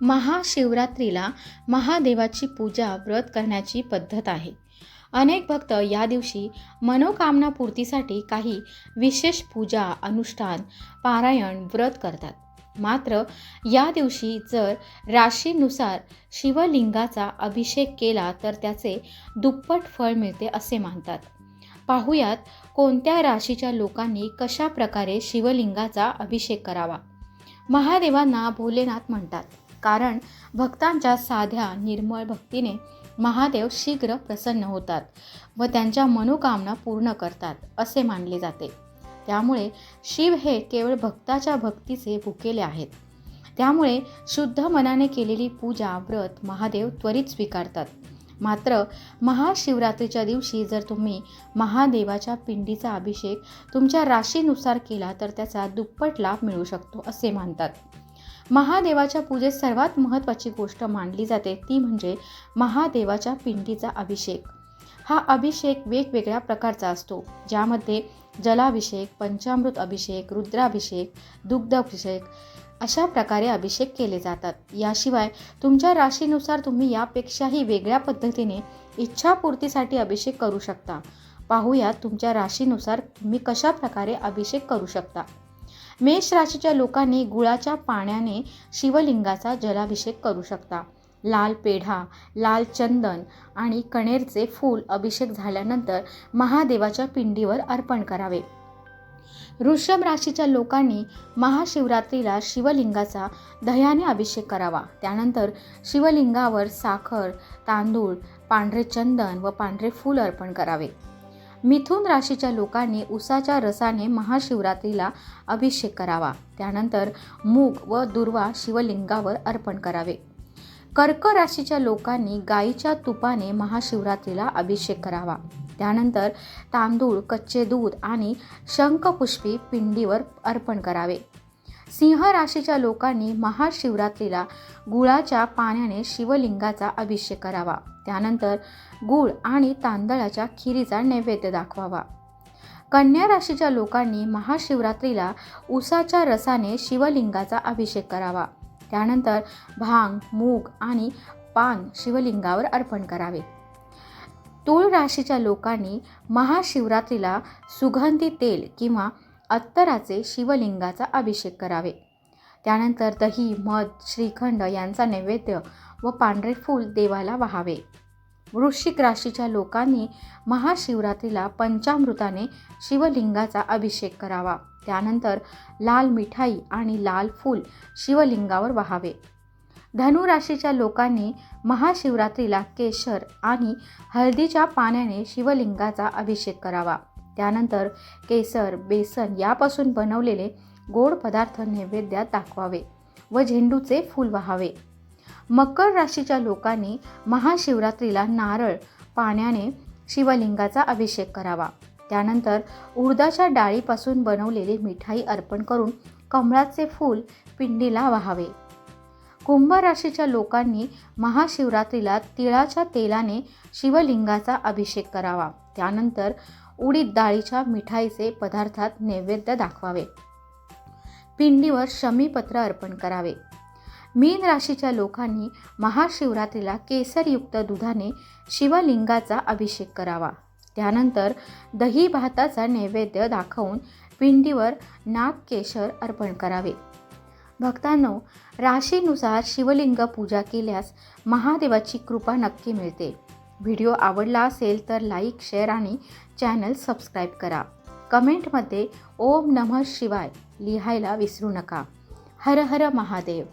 महाशिवरात्रीला महादेवाची पूजा व्रत करण्याची पद्धत आहे. अनेक भक्त या दिवशी मनोकामना पूर्तीसाठी काही विशेष पूजा अनुष्ठान पारायण व्रत करतात. मात्र या दिवशी जर राशीनुसार शिवलिंगाचा अभिषेक केला तर त्याचे दुप्पट फळ मिळते असे मानतात. पाहुयात कोणत्या राशीच्या लोकांनी कशा प्रकारे शिवलिंगाचा अभिषेक करावा? महादेवांना भोलेनाथ म्हणतात. कारण भक्तांच्या साध्या निर्मळ भक्तीने महादेव शीघ्र प्रसन्न होतात व त्यांच्या मनोकामना पूर्ण करतात असे मानले जाते. त्यामुळे शिव हे केवळ भक्ताच्या भक्तीचे भुकेले आहेत. त्यामुळे शुद्ध मनाने केलेली पूजा व्रत महादेव त्वरित स्वीकारतात. मात्र महाशिवरात्रीच्या दिवशी जर तुम्ही महादेवाच्या पिंडीचा अभिषेक तुमच्या राशीनुसार केला तर त्याचा दुप्पट लाभ मिळू शकतो असे मानतात. महादेवाच्या पूजेत सर्वात महत्त्वाची गोष्ट मानली जाते ती म्हणजे महादेवाच्या पिंडीचा अभिषेक. हा अभिषेक वेगवेगळ्या प्रकारचा असतो ज्यामध्ये जलाभिषेक पंचामृत अभिषेक रुद्राभिषेक दुग्धाभिषेक अशा प्रकारे अभिषेक केले जातात. याशिवाय तुमच्या राशीनुसार तुम्ही यापेक्षाही वेगळ्या पद्धतीने इच्छापूर्तीसाठी अभिषेक करू शकता. पाहूया तुमच्या राशीनुसार तुम्ही कशा प्रकारे अभिषेक करू शकता. मेष राशीच्या लोकांनी गुळाच्या पाण्याने शिवलिंगाचा जलाभिषेक करू शकता. लाल पेढा लाल चंदन आणि कणेरचे फूल अभिषेक झाल्यानंतर महादेवाच्या पिंडीवर अर्पण करावे. वृषभ राशीच्या लोकांनी महाशिवरात्रीला शिवलिंगाचा दह्याने अभिषेक करावा. त्यानंतर शिवलिंगावर साखर तांदूळ पांढरे चंदन व पांढरे फूल अर्पण करावे. मिथुन राशीच्या लोकांनी उसाच्या रसाने महाशिवरात्रीला अभिषेक करावा. त्यानंतर मूग व दुर्वा शिवलिंगावर अर्पण करावे. कर्क राशीच्या लोकांनी गाईच्या तुपाने महाशिवरात्रीला अभिषेक करावा. त्यानंतर तांदूळ कच्चे दूध आणि शंखपुष्पी पिंडीवर अर्पण करावे. सिंह राशीच्या लोकांनी महाशिवरात्रीला गुळाच्या पाण्याने शिवलिंगाचा अभिषेक करावा. त्यानंतर गूळ आणि तांदळाच्या खिरीचा नैवेद्य दाखवावा. कन्या राशीच्या लोकांनी महाशिवरात्रीला उसाच्या रसाने शिवलिंगाचा अभिषेक करावा. त्यानंतर भांग मूग आणि पान शिवलिंगावर अर्पण करावे. तूळ राशीच्या लोकांनी महाशिवरात्रीला सुगंधी तेल किंवा अत्तराचे शिवलिंगाचा अभिषेक करावे. त्यानंतर दही मध श्रीखंड यांचा नैवेद्य व पांढरे फूल देवाला वाहावे. वृश्चिक राशीच्या लोकांनी महाशिवरात्रीला पंचामृताने शिवलिंगाचा अभिषेक करावा. त्यानंतर लाल मिठाई आणि लाल फूल शिवलिंगावर वाहावे. धनु राशीच्या लोकांनी महाशिवरात्रीला केशर आणि हळदीच्या पाण्याने शिवलिंगाचा अभिषेक करावा. त्यानंतर केसर बेसन यापासून बनवलेले गोड पदार्थ नैवेद्यात दाखवावे व झेंडूचे फूल वहावे. मकर राशीच्या लोकांनी महाशिवरात्रीला नारळ पाण्याने शिवलिंगाचा अभिषेक करावा. त्यानंतर उडदाच्या डाळीपासून बनवलेली मिठाई अर्पण करून कमळाचे फूल पिंडीला वाहावे. कुंभ राशीच्या लोकांनी महाशिवरात्रीला तिळाच्या तेलाने शिवलिंगाचा अभिषेक करावा. त्यानंतर उडीद डाळीच्या मिठाईचे पदार्थात नैवेद्य दाखवावे. पिंडीवर शमीपत्र अर्पण करावे. मीन राशीच्या लोकांनी महाशिवरात्रीला केसरयुक्त दुधाने शिवलिंगाचा अभिषेक करावा. त्यानंतर दही भाताचा नैवेद्य दाखवून पिंडीवर नागकेशर अर्पण करावे. भक्तांनो राशीनुसार शिवलिंग पूजा केल्यास महादेवाची कृपा नक्की मिळते. व्हिडिओ आवडला असेल तर लाईक शेअर आणि चॅनल सबस्क्राईब करा. कमेंटमध्ये ओम नमः शिवाय लिहायला विसरू नका. हर हर महादेव.